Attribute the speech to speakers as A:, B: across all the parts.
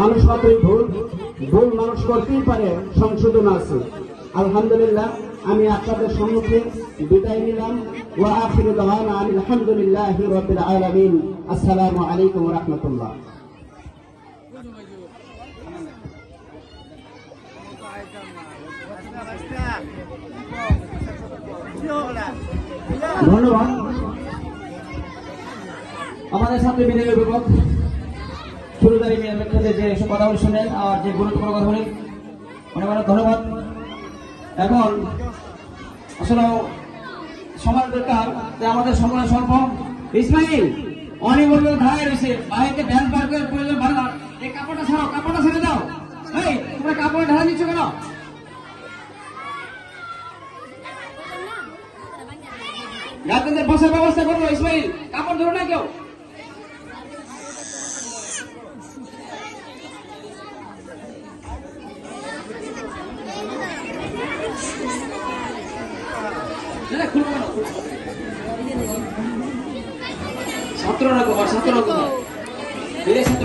A: মানুষ মাত্রই ভুল ভুল মানুষ করতেই পারে, সংশোধন আছে। আলহামদুলিল্লাহ, আমি আপনাদের সম্মুখে বিদায় নিলাম। ওয়া আখিরু দাওয়ানা আনিল হামদুলিল্লাহি রাব্বিল আলামিন। আসসালামু আলাইকুম রাহমাতুল্লাহ।
B: ধন্যবাদ। আমাদের সাথে বিদায় অভিভাবক শুরুদারি মেয়ের ক্ষেত্রে যে এসব কথাগুলি শুনেন আর যে গুরুত্বপূর্ণ কথাগুলি, অনেক অনেক ধন্যবাদ। এখন আসলে সময় দরকার যে আমাদের সময় স্বল্প। ইসমাইল অনেক বলবে ধারে রয়েছে বাইরে ভ্যান পার করে প্রয়োজন ভালো। এই কাপড়টা ছাড়াও কাপড়টা ছেড়ে দাও। এই, তোমরা কাপড় ঢালা নিচ্ছ কেন? গার্জেনদের বসার ব্যবস্থা করব ইসমাইল। কাপড় ধরো না কেউ না, না, খুলবো না, খুলবো না। ছাত্ররা কুমার ছাত্ররা কুমার ছাত্র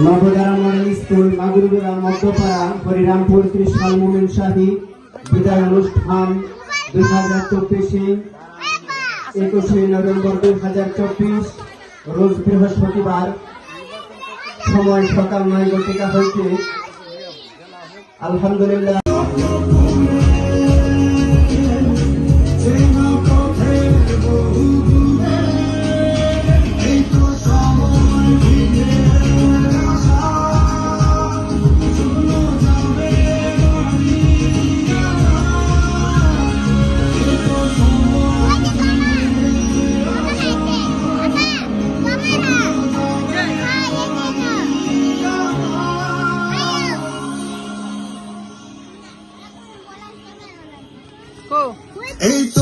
A: নবগ্রাম মডেল স্কুল মাগুরবিরা মধ্যপাড়া, হরিরামপুর ত্রিশাল মোমিন শাহী, বিদায় অনুষ্ঠান দুই হাজার চব্বিশে একুশে নভেম্বর দুই হাজার চব্বিশ, রোজ বৃহস্পতিবার, সময় সকাল নয় ঘটিকা হইতে আলহামদুলিল্লাহ।
C: এই তো সময়